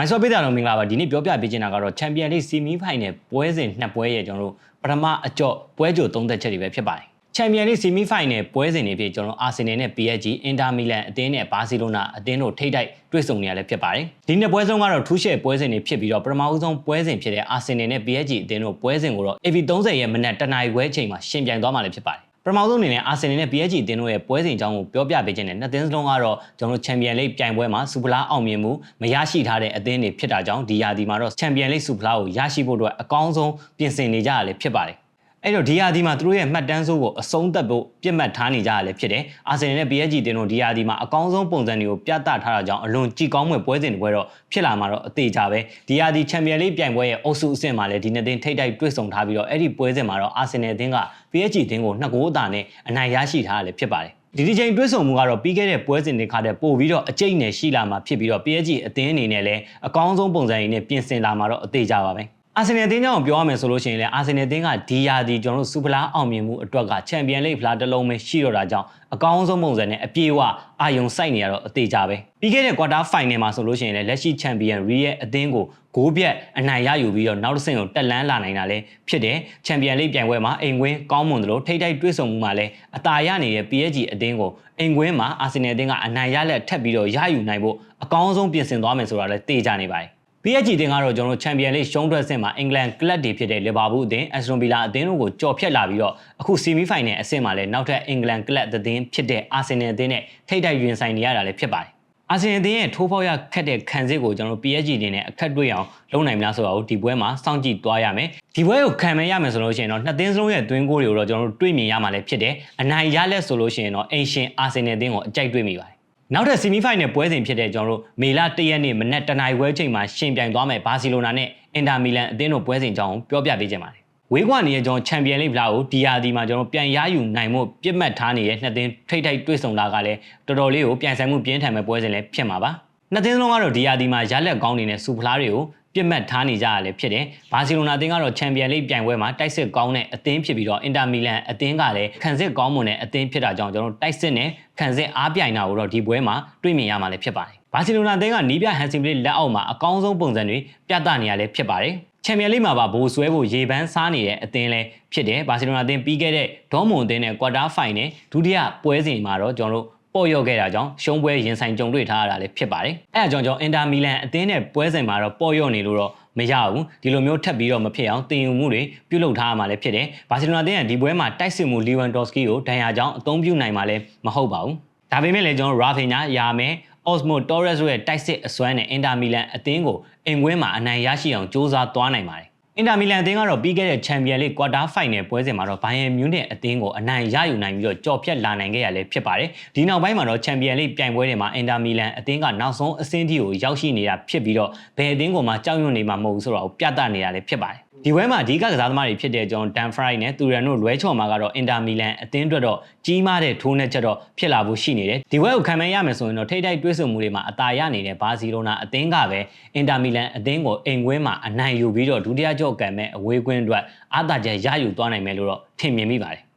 မိုင်းဆော့ပေးတာတော့မင်္ဂလာပါဒီနေ့ပြောပြပေးချင်တာကတော့ Champions League Semi Final ပွဲစဉ်နှစ်ပွဲရဲ့ကျွန်တော်တို့ပထမအကြော့ပွဲကြိုသုံးသက်ချက်တွေပဲဖြစ်ပါတယ် Champions League Semi Final ပွဲစဉ်တွေဖြစ်ကျွန်တော်တို့ Arsenal နဲ့ PSG Inter Milan အသင်းနဲ့ Barcelona အသင်းတို့ထိပ်တိုက်တွေ့ဆုံနေရလဲဖြစ်ပါတယ်ဒီနှစ်ပွဲဆုံးကတော့ထူးရှယ်ပွဲစဉ်တွေဖြစ်ပြီးတော့ပထမဦးဆုံးပွဲစဉ်ဖြစ်တဲ့ Arsenal နဲ့ PSG အသင်းတို့ပွဲစဉ်ကိုတော့ AV30 ရဲ့မနက်တနာရီခွဲအချိန်မှာရှင်ပြိုင်သွားမှာလည်းဖြစ်ပါတယ် ပထမဆုံးအနေနဲ့အာဆင်နယ်နဲ့ PSG အသင်းတို့ရဲ့ပွဲစဉ်အကြောင်းကိုပြောပြပေးခြင်းနဲ့နှစ်သင်းစလုံးကတော့ကျွန်တော်တို့ချန်ပီယံလိဂ်ပြိုင်ပွဲမှာစူပလာအောင်မြင်မှုမရရှိထားတဲ့အသင်းတွေဖြစ်တာကြောင့်ဒီရာသီမှာတော့ချန်ပီယံလိဂ်စူပလာကိုရရှိဖို့အတွက်အကောင်းဆုံးပြင်ဆင်နေကြရလဲဖြစ်ပါတယ် အဲ့တော့ဒီရာသီမှာသူတို့ရဲ့မှတ်တမ်းစိုးကိုအဆုံးသတ်ဖို့ပြစ်မှတ်ထားနေကြရလဲဖြစ်တယ်။အာဆင်နယ်နဲ့ PSG တင်တို့ဒီရာသီမှာအကောင်းဆုံးပုံစံတွေကိုပြသထားတာကြောင့်အလွန်ကြည်ကောင်းမဲ့ပွဲစဉ်တွေပွဲတော့ဖြစ်လာမှာတော့အသေးကြပဲ။ဒီရာသီချန်ပီယံလိပြိုင်ပွဲရဲ့အုပ်စုအဆင့်မှာလည်းဒီနှစ်သင်းထိပ်တိုက်တွေ့ဆုံထားပြီးတော့အဲ့ဒီပွဲစဉ်မှာတော့အာဆင်နယ်အသင်းက PSG အသင်းကိုနှစ်ဂိုးအသာနဲ့အနိုင်ရရှိထားရလဲဖြစ်ပါတယ်။ဒီဒီချိန်တွဲဆုံမှုကတော့ပြီးခဲ့တဲ့ပွဲစဉ်တွေခါတဲ့ပို့ပြီးတော့အကျိတ်နဲ့ရှိလာမှာဖြစ်ပြီးတော့ PSG အသင်းအနေနဲ့လည်းအကောင်းဆုံးပုံစံရင်းနဲ့ပြင်ဆင်လာမှာတော့အသေးကြပါပဲ။ အာဆင်နယ်အသင်းကြောင့်ပြောရမယ်ဆိုလို့ရှိရင်လည်းအာဆင်နယ်အသင်းကဒီယာဒီကျွန်တော်တို့စူပလာအောင်မြင်မှုအတွက်ကချန်ပီယံလိဂ်ဖလားတစ်လုံးပဲရှိတော့တာကြောင့်အကောင်းဆုံးပုံစံနဲ့အပြေးအဝအာယုံစိုက်နေရတော့အသေးကြပဲပြီးခဲ့တဲ့ကွာတာဖိုင်နယ်မှာဆိုလို့ရှိရင်လည်းလက်ရှိချန်ပီယံရီရဲ့အသင်းကိုဂိုးပြတ်အနိုင်ရယူပြီးတော့နောက်တစ်ဆင့်ကိုတက်လန်းလာနိုင်တာလည်းဖြစ်တယ်ချန်ပီယံလိဂ်ပြိုင်ပွဲမှာအိမ်ကွင်းကောင်းမွန်တယ်လို့ထိထိတွေ့ဆုံမှုမှာလည်းအသာရနေတဲ့ PSG အသင်းကိုအိမ်ကွင်းမှာအာဆင်နယ်အသင်းကအနိုင်ရလက်ထပ်ပြီးတော့ရယူနိုင်ဖို့အကောင်းဆုံးပြင်ဆင်သွားမယ်ဆိုတာလည်းသိကြနေပါတယ် PSG တင်ကတော့ကျွန်တော်ချန်ပီယံလိရှုံးထွက်ဆင့်မှာအင်္ဂလန်ကလပ်တွေဖြစ်တဲ့လီဗာပူးအသင်းအက်စတွန်ဗီလာအသင်းတို့ကိုကြော်ဖြတ်လာပြီးတော့အခုဆီမီဖိုင်နယ်အဆင့်မှာလည်းနောက်ထပ်အင်္ဂလန်ကလပ်အသင်းဖြစ်တဲ့အာဆင်နယ်အသင်းနဲ့ထိပ်တိုက်ရင်ဆိုင်နေရတာလည်းဖြစ်ပါတယ်အာဆင်နယ်အသင်းရဲ့ထိုးဖောက်ရခက်တဲ့ခံစစ်ကိုကျွန်တော် PSG တင်နဲ့အခက်တွေ့အောင်လုပ်နိုင်မလားဆိုတာကိုဒီပွဲမှာစောင့်ကြည့်သွားရမယ်ဒီပွဲကိုခံမရမယ်ဆိုလို့ရှိရင်တော့နှစ်သင်းစလုံးရဲ့သွင်းကိုတွေကိုတော့ကျွန်တော်တို့တွေ့မြင်ရမှာလည်းဖြစ်တယ်အနိုင်ရလက်ဆိုလို့ရှိရင်တော့အင်ရှင်အာဆင်နယ်အသင်းကိုအကြိုက်တွေ့မိပါတယ် နောက်ထပ်ဆီမီဖိုင်နယ်ပွဲစဉ်ဖြစ်တဲ့ကျွန်တော်တို့မေလ၁ရက်နေ့မနက်တနာရီခွဲချိန်မှာရှင်ပြိုင်သွားမယ်ဘာစီလိုနာနဲ့အင်တာမီလန်အသင်းတို့ပွဲစဉ်အကြောင်းပြောပြပေးကြပါမယ်။ဝေးကွာနေတဲ့ကျွန်တော်ချန်ပီယံလိဗလာကိုဒီယာဒီမှာကျွန်တော်ပြန်ရယူနိုင်မှုပြစ်မှတ်ထားနေတဲ့နှစ်သင်းထိတ်ထိတ်တွေ့ဆုံတာကလည်းတော်တော်လေးကိုပြန်ဆိုင်မှုပြင်းထန်မဲ့ပွဲစဉ်လည်းဖြစ်မှာပါ။ နှစ်သင်းလုံးကတော့ဒီယာဒီမှာရလက်ကောင်းနေတဲ့စူဖလားတွေကိုပြစ်မှတ်ထားနေကြရလဲဖြစ်တယ်။ဘာစီလိုနာအသင်းကတော့ချန်ပီယံလိပြိုင်ပွဲမှာတိုက်စစ်ကောင်းတဲ့အသင်းဖြစ်ပြီးတော့အင်တာမီလန်အသင်းကလည်းခံစစ်ကောင်းမွန်တဲ့အသင်းဖြစ်တာကြောင့်ကျွန်တော်တို့တိုက်စစ်နဲ့ခံစစ်အားပြိုင်တာကိုတော့ဒီပွဲမှာတွေ့မြင်ရမှာလည်းဖြစ်ပါတယ်။ဘာစီလိုနာအသင်းကနီးပြဟန်စင်ပလစ်လက်အောက်မှာအကောင်းဆုံးပုံစံတွေပြသနေရလဲဖြစ်ပါတယ်။ချန်ပီယံလိမှာပါဘိုးဆွဲဖို့ရေပန်းစားနေတဲ့အသင်းလဲဖြစ်တယ်။ဘာစီလိုနာအသင်းပြီးခဲ့တဲ့ဒေါမွန်အသင်းနဲ့ကွာတာဖိုင်နယ်ဒုတိယပွဲစဉ်မှာတော့ကျွန်တော်တို့ ပေါ့ရော့ခဲ့တာကြောင့်ရှုံးပွဲရင်ဆိုင်ကြုံတွေ့ထားရတာလည်းဖြစ်ပါတယ်။အဲအကြောင်းကြောင့်အင်တာမီလန်အသင်းနဲ့ပွဲစဉ်မှာတော့ပေါ့ရော့နေလို့တော့မရဘူးဒီလိုမျိုးထပ်ပြီးတော့မဖြစ်အောင်တင်ယူမှုတွေပြုလုပ်ထားရမှာလည်းဖြစ်တယ်။ဘာစီလိုနာအသင်းကဒီပွဲမှာတိုက်စစ်မှုလီဝမ်ဒေါ့စကီကိုဒဏ်ရာကြောင့်အသုံးပြုနိုင်မှာလည်းမဟုတ်ပါဘူး။ဒါပေမဲ့လည်းကျွန်တော်ရာဖင်ညာယာမယ် Osmo Torres ရဲ့တိုက်စစ်အစွမ်းနဲ့အင်တာမီလန်အသင်းကိုအင်ကွင်းမှာအနိုင်ရရှိအောင်စ조사သွားနိုင်ပါတယ် အင်တာမီလန်အသင်းကတော့ပြီးခဲ့တဲ့ချန်ပီယံလိကွာတာဖိုင်နယ်ပွဲစဉ်မှာတော့ဘိုင်ယန်မြူးနယ်အသင်းကိုအနိုင်ရယူနိုင်ပြီးတော့ကြော်ဖြတ်လာနိုင်ခဲ့ရလဲဖြစ်ပါတယ်။ဒီနောက်ပိုင်းမှာတော့ချန်ပီယံလိပြိုင်ပွဲတွေမှာအင်တာမီလန်အသင်းကနောက်ဆုံးအဆင့်ထိကိုရောက်ရှိနေတာဖြစ်ပြီးတော့ဘယ်အသင်းကမှကြောက်ရွံ့နေမှာမဟုတ်ဘူးဆိုတော့ပြသနေတာလည်းဖြစ်ပါတယ်။ ဒီပွဲမှာအဓိကကစားသမားတွေဖြစ်တဲ့ကျွန်တော်ဒန်ဖရိုက်နဲ့သူရန်တို့လွဲချော်မှာကတော့အင်တာမီလန်အသင်းအတွက်တော့ကြီးမားတဲ့ထိုးနှက်ချက်တော့ဖြစ်လာဖို့ရှိနေတယ်ဒီပွဲကိုခံမရမယ်ဆိုရင်တော့ထိတ်တိုက်တွဲဆုံမှုတွေမှာအသာရနေတဲ့ဘာစီလိုနာအသင်းကပဲအင်တာမီလန်အသင်းကိုအိမ်ကွင်းမှာအနိုင်ယူပြီးတော့ဒုတိယကြော့ကံမဲ့အဝေးကွင်းအတွက်အာသာချက်ရယူသွားနိုင်မယ်လို့တော့ထင်မြင်မိပါတယ်